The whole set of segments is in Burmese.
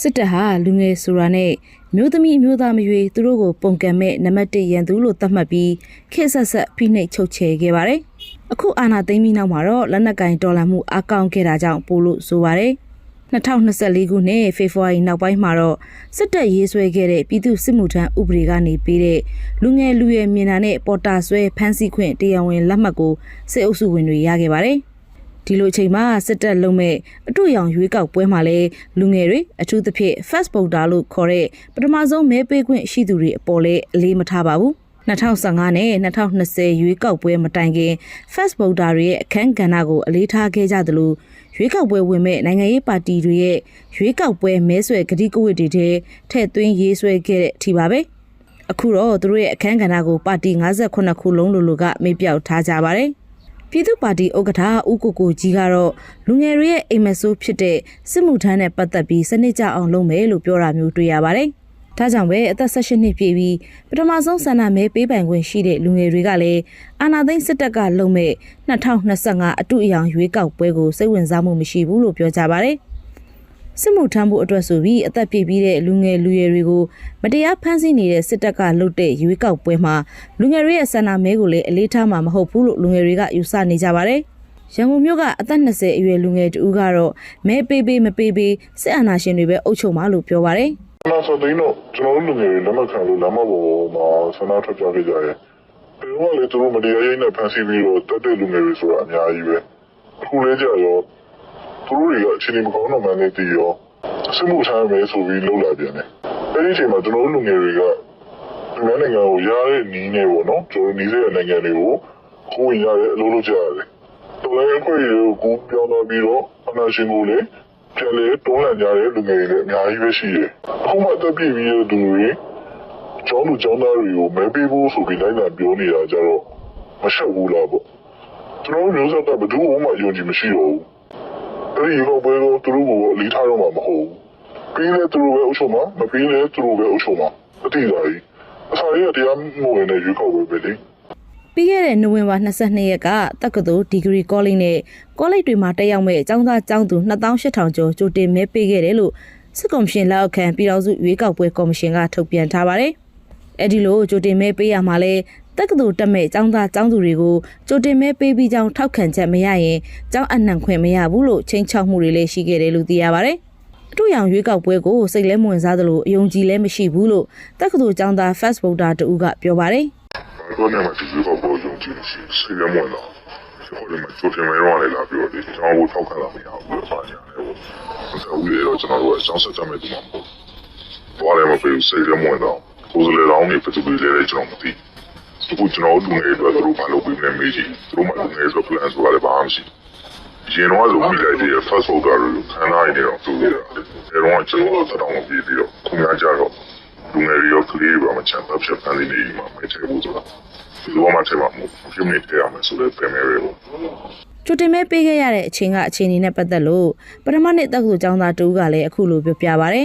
စစ်တပ်ဟာလူငယ်ဆိုတာနဲ့မျိုးသမီးမျိုးသားမရွေသူတို့ကိုပုံကံမဲ့နံပါတ်1ရန်သူလို့သတ်မှတ်ပြီးခေတ်ဆက်ဆက်ဖိနှိပ်ချုပ်ချယ်ခဲ့ပါတယ်။အခုအာဏာသိမ်းပြီးနောက်မှာတော့လက်နက်ကင်တော်လှန်မှုအကောင့်ခဲ့တာကြောင့်ပို့လို့ဆိုပါတယ်။2024ခုနှစ်ဖေဖော်ဝါရီနောက်ပိုင်းမှာတော့စစ်တပ်ရေးဆွဲခဲ့တဲ့ပြည်သူစစ်မှုထမ်းဥပဒေကနေပြီးတဲ့လူငယ်လူရွယ်မြင်တာနဲ့ပေါ်တာဆွဲဖမ်းဆီးခွင့်တရားဝင်လက်မှတ်ကိုစစ်အုပ်စုဝင်တွေရခဲ့ပါတယ်။ ဒီလိုအချိန်မှာစစ်တပ်လုံးမဲ့အတူရောင်ရွေးကောက်ပွဲမှာလဲလူငယ်တွေအထူးသဖြင့် fast voter လို့ခေါ်တဲ့ပထမဆုံးမဲပေးခွင့်ရှိသူတွေအပေါ်လဲအလေးမထားပါဘူး2015နဲ့2020ရွေးကောက်ပွဲမတိုင်ခင် fast voter တွေရဲ့အခန်းကဏ္ဍကိုအလေးထားခဲ့ကြသလိုရွေးကောက်ပွဲဝင်မဲ့နိုင်ငံရေးပါတီတွေရဲ့ရွေးကောက်ပွဲမဲဆွယ်ကတိကဝတ်တွေထဲထည့်သွင်းရေးဆွဲခဲ့တဲ့အထိပါပဲအခုတော့သူတို့ရဲ့အခန်းကဏ္ဍကိုပါတီ58ခုလုံးလိုလိုကမေ့ပြောက်ထားကြပါတယ် ပြည်သူ့ပါတီဥက္ကဋ္ဌဦးကိုကိုကြီးကတော့လူငယ်တွေရဲ့အိမ်မက်ဆိုးဖြစ်တဲ့စစ်မှုထမ်းနဲ့ပတ်သက်ပြီးစနစ်ကြအောင်လုပ်မယ်လို့ပြောတာမျိုးတွေ့ရပါတယ်။ဒါကြောင့်ပဲအသက်16နှစ်ပြည့်ပြီးပထမဆုံးဆန္ဒမဲပေးပိုင်ခွင့်ရှိတဲ့လူငယ်တွေကလည်းအာဏာသိမ်းစစ်တပ်ကလုံမဲ့2025အတူအယောင်ရွေးကောက်ပွဲကိုစိတ်ဝင်စားမှုမရှိဘူးလို့ပြောကြပါတယ်။ စစ်မှုထမ်းဖို့အတွက်ဆိုပြီးအသက်ပြည့်ပြီးတဲ့လူငယ်လူရွယ်တွေကိုမတရားဖမ်းဆီးနေတဲ့စစ်တပ်ကလုပ်တဲ့ရွေးကောက်ပွဲမှာလူငယ်တွေရဲ့ဆန္ဒမဲကိုလည်းအလေးထားမှာမဟုတ်ဘူးလို့လူငယ်တွေကယူဆနေကြပါတယ်။ရန်ကုန်မြို့ကအသက်20အရွယ်လူငယ်တူကတော့မဲပေးပေးမပေးပေးစစ်အာဏာရှင်တွေပဲအုပ်ချုပ်မှာလို့ပြောပါတယ်။နာဆိုတဲ့တော့ကျွန်တော်တို့လူငယ်တွေလက်မခံလို့လမ်းမပေါ်မှာဆန္ဒထွက်ပြခဲ့ကြရဲ။ဒီတော့လေသူတို့မတရားရေးနဲ့ဖန်ဆီးပြီးတော့တက်တဲ့လူငယ်တွေဆိုတာအများကြီးပဲ။အခုလဲကြရော သူတို့တွေကအချိန်မကောင်းတော့မှန်းနေတည်ရောစစ်မှုထမ်းမယ်ဆိုပြီးလှုပ်လာပြန်တယ်။အဲဒီအချိန်မှာကျွန်တော်တို့လူငယ်တွေကဒီနိုင်ငံကိုရတဲ့နီးနေပေါ့နော်။ကျွန်တော်နီးတဲ့နိုင်ငံတွေကိုကိုယ်ရတဲ့အလုပ်လုပ်ကြရတယ်။တော်လည်းအဖွဲ့တွေကိုပြောင်းတော့ပြီးတော့အနာရှင်ကိုလည်းပြန်လေတွန်းလှန်ကြတဲ့လူငယ်တွေလည်းအများကြီးပဲရှိတယ်။အခုမှတက်ပြည့်ပြီးတဲ့သူတွေကျောင်းလူကျောင်းသားတွေကိုမဲပေးဖို့ဆိုပြီးလိုက်လာပြောနေတာကြတော့မရှက်ဘူးလားပေါ့။ကျွန်တော်တို့မျိုးဆက်ကဘယ်သူမှယုံကြည်မရှိတော့ဘူး။ အဲဒီရောပွဲတော့သူတို့ကိုအလေးထားတော့မှာမဟုတ်ဘူး။ပြီးလဲသူတို့ပဲအုပ်ချုပ်မှာမပြီးလဲသူတို့ပဲအုပ်ချုပ်မှာအတိအကျကြီးအစာရေးတရားမဝင်တဲ့ရွေးကောက်ပွဲပဲလေ။ပြီးခဲ့တဲ့နိုဝင်ဘာ22ရက်ကတက္ကသိုလ်ဒီဂရီကောလိပ်နဲ့ကောလိပ်တွေမှာတက်ရောက်မဲ့အကြောင်းသားအကြောင်းသူ2800ကျော်ကြိုတင်မဲပေးခဲ့တယ်လို့စစ်ကော်မရှင်လက်အောက်ခံပြည်ထောင်စုရွေးကောက်ပွဲကော်မရှင်ကထုတ်ပြန်ထားပါတယ်။အဲဒီလိုကြိုတင်မဲပေးရမှာလဲ တက္ကသိုလ်တက်မဲ့အကြောင်းသားအကြောင်းသူတွေကိုကြိုတင်မဲပေးပြီးကြောင်းထောက်ခံချက်မရရင်ကျောင်းအနှံခွင့်မရဘူးလို့ချိန်ချောက်မှုတွေလည်းရှိခဲ့တယ်လို့သိရပါတယ်။အထူးရောင်ရွေးကောက်ပွဲကိုစိတ်လဲမဝင်စားသလိုအယုံကြည်လဲမရှိဘူးလို့တက္ကသိုလ်ကျောင်းသား Fast Voter တူကပြောပါတယ်။ဘာလို့လဲမသိဘူးပေါ့ယုံကြည်ရှိစိတ်ရမွန်းတော့ဟိုဒီမှာချိုးချင်မဲရောလေလာပြောတယ်ကျွန်တော်တို့ထောက်ခံလာမရဘူးလို့ပါညာလေပေါ့ဆိုဦးရတော့ကျွန်တော်တို့အကြောင်းဆက်ကြမယ်ဒီမှာပေါ့ဘာလဲမပြောစိတ်ရမွန်းတော့ကိုယ်စလေလောင်းနေပတ်ပြီးလေကျွန်တော်မသိဘူး ကျွန်တော်တို့ငယ်တော့သူတို့ဘာလုပ်ပြီးလဲမေးကြည့်သူတို့မှငယ်ဆို plan ဆိုတာလည်းဘာမှမရှိရင်တော့ဆိုပြီးလိုက်တဲ့ first order ကိုခန်းလိုက်နေတော့သူတွေအဲတော့ကျွန်တော်တို့တောင်းပြီးပြီးတော့ခုများကြတော့လူငယ်တွေရောကလေးတွေပါမချမ်းသာဖြစ်ဖန်နေနေမှာမထည့်ဘူးဆိုတာဒီလိုမှထည့်မှာမဟုတ်ဘူးမိနစ်တည်းရမယ်ဆိုတော့ပြင်မယ်ပဲပေါ့ကြိုတင်မဲပေးခဲ့ရတဲ့အချိန်ကအခြေအနေနဲ့ပတ်သက်လို့ပထမနှစ်တက္ကသိုလ်ကျောင်းသားတူကလည်းအခုလိုပြောပြပါဗျ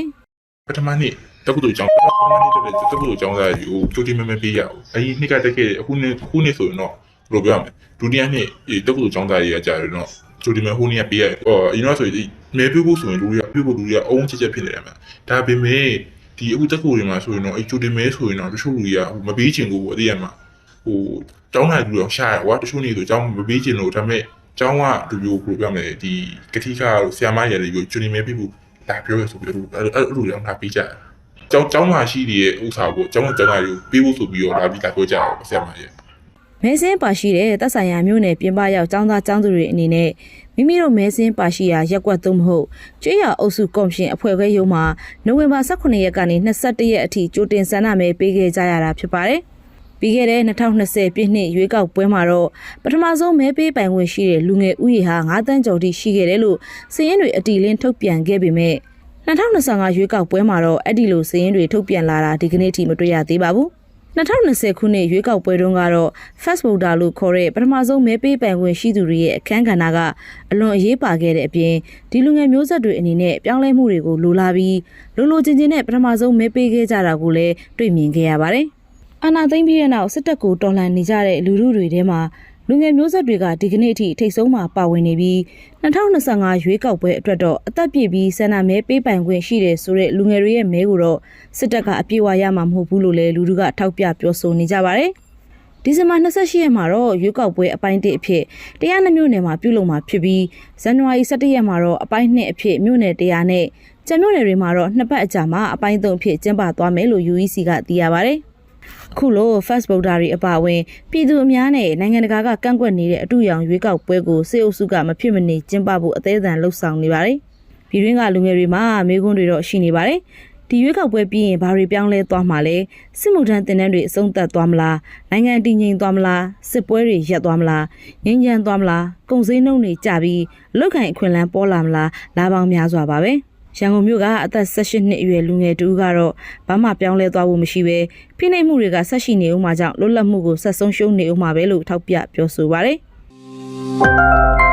ပထမနေ့ တက္ကသိုလ်ကျောင်းပထမနေ့တက်တဲ့တက္ကသိုလ်ကျောင်းသားကြီးကိုကြိုတင်မဲမဲပေးရအောင်အဲဒီနှစ်ကတက်ခဲ့တဲ့အခုနှစ်အခုနှစ်ဆိုရင်တော့ဘယ်လိုပြောရမလဲဒုတိယနှစ်ဒီတက္ကသိုလ်ကျောင်းသားကြီးကကြာတယ်တော့ကြိုတင်မဲဟိုနေ့ကပေးရဟောအရင်တော့ဆိုရင်မဲပြုတ်ဖို့ဆိုရင်လူတွေကပြုတ်ဖို့လူတွေကအုံးချက်ချက်ဖြစ်နေတယ်မှာဒါပေမဲ့ဒီအခုတက္ကသိုလ်တွေမှာဆိုရင်တော့အဲကြိုတင်မဲဆိုရင်တော့တချို့လူတွေကမပေးချင်ဘူးပေါ့အတိရမှာဟိုကျောင်းသားလူတော့ရှားရကွာတချို့နေဆိုကျောင်းမပေးချင်လို့ဒါပေမဲ့ကျောင်းကလူမျိုးဘယ်လိုပြောမလဲဒီကတိကဆရာမရည်တွေကိုကြိုတင်မဲပေးဖို့ဒါပြောရဆိုပြီးတော့အဲ့အဲ့လိုတော့ငါပေးကြတယ် ကျောင်းကျောင်းမှာရှိတဲ့ဥစ္စာကိုကျောင်းကကျောင်းသားတွေကိုပေးဖို့ဆိုပြီးတော့လာပြီးလာပြောကြအောင်ဆရာမကြီးမဲစင်းပါရှိတဲ့သက်ဆိုင်ရာမျိုးနယ်ပြင်ပရောက်ကျောင်းသားကျောင်းသူတွေအနေနဲ့မိမိတို့မဲစင်းပါရှိရာရက်ကွက်သို့မဟုတ်ကျွေးရအုပ်စုကော်မရှင်အဖွဲ့ခွဲရုံးမှာနိုဝင်ဘာ18ရက်ကနေ21ရက်အထိကြိုတင်ဆန္ဒမဲပေးခဲ့ကြရတာဖြစ်ပါတယ်။ပြီးခဲ့တဲ့2020ပြည့်နှစ်ရွေးကောက်ပွဲမှာတော့ပထမဆုံးမဲပေးပိုင်ခွင့်ရှိတဲ့လူငယ်ဥယေဟာ9တန်းကျော်ထိရှိခဲ့တယ်လို့စည်ရင်တွေအတီလင်းထုတ်ပြန်ခဲ့ပေမဲ့ 2025ရွေးကောက်ပွဲမှာတော့အဲ့ဒီလိုစည်ရင်တွေထုတ်ပြန်လာတာဒီကနေ့ထိမတွေ့ရသေးပါဘူး။2020ခုနှစ်ရွေးကောက်ပွဲတုန်းကတော့ Fast Voter လို့ခေါ်တဲ့ပထမဆုံးမဲပေးပိုင်ခွင့်ရှိသူတွေရဲ့အခန်းကဏ္ဍကအလွန်အရေးပါခဲ့တဲ့အပြင်ဒီလူငယ်မျိုးဆက်တွေအနေနဲ့ပြောင်းလဲမှုတွေကိုလိုလားပြီးလိုလိုချင်းချင်းနဲ့ပထမဆုံးမဲပေးခဲ့ကြတာကိုလည်းတွေ့မြင်ခဲ့ရပါတယ်။အာနာသိမ့်ပြီးတဲ့နောက်စစ်တပ်ကိုတော်လှန်နေကြတဲ့လူလူတွေထဲမှာမ လူငယ်မျိုးဆက်တွေကဒီကနေ့အထိထိတ်ဆုံးမှာပါဝင်နေပြီး2025ရွေးကောက်ပွဲအတွက်တော့အသက်ပြည့်ပြီးဆန္ဒမဲပေးပိုင်ခွင့်ရှိတယ်ဆိုတဲ့လူငယ်တွေရဲ့မဲကိုတော့စစ်တပ်ကအပြည့်အဝရမှာမဟုတ်ဘူးလို့လည်းလူထုကထောက်ပြပြောဆိုနေကြပါတယ်။ဒီဇင်ဘာ28ရက်မှာတော့ရွေးကောက်ပွဲအပိုင်း1အဖြစ်တရားနှမြို့နယ်မှာပြုလုပ်မှာဖြစ်ပြီးဇန်နဝါရီ17ရက်မှာတော့အပိုင်း2အဖြစ်မြို့နယ်တရားနဲ့ကျန်မြို့နယ်တွေမှာတော့နှစ်ပတ်အကြာမှာအပိုင်း3အဖြစ်ကျင်းပသွားမယ်လို့ UEC ကသိရပါတယ်။အ ခုလို Facebook ဓာတ်တွေအပါအဝင်ပြည်သူအများနဲ့နိုင်ငံတကာကကန့်ကွက်နေတဲ့အတူရောင်ရွေးကောက်ပွဲကိုစေအုပ်စုကမဖြစ်မနေကျင်းပဖို့အသေးအံလှုံ့ဆော်နေပါတယ်။ပြည်တွင်းကလူငယ်တွေမှာမေးခွန်းတွေတော့ရှိနေပါတယ်။ဒီရွေးကောက်ပွဲပြီးရင်ဘာတွေပြောင်းလဲသွားမှာလဲစစ်မှုထမ်းတင်တန်းတွေအဆုံးသတ်သွားမလားနိုင်ငံတည်ငြိမ်သွားမလားစစ်ပွဲတွေရပ်သွားမလားငြိမ်းချမ်းသွားမလားကုန်စည်နှုန်းတွေကျပြီးလုတ်ခိုင်အခွင့်အလမ်းပေါ်လာမလားလာပေါင်းများစွာပါပဲ ရန်ကုန်မြို့ကအသက်18နှစ်အရွယ်လူငယ်တူကတော့ဘာမှပြောင်းလဲသွားဖို့မရှိပဲဖိနှိပ်မှုတွေကဆက်ရှိနေဦးမှာကြောင့်လွတ်လပ်မှုကိုဆက်ဆုံးရှုံးနေဦးမှာပဲလို့ထောက်ပြပြောဆိုပါတယ်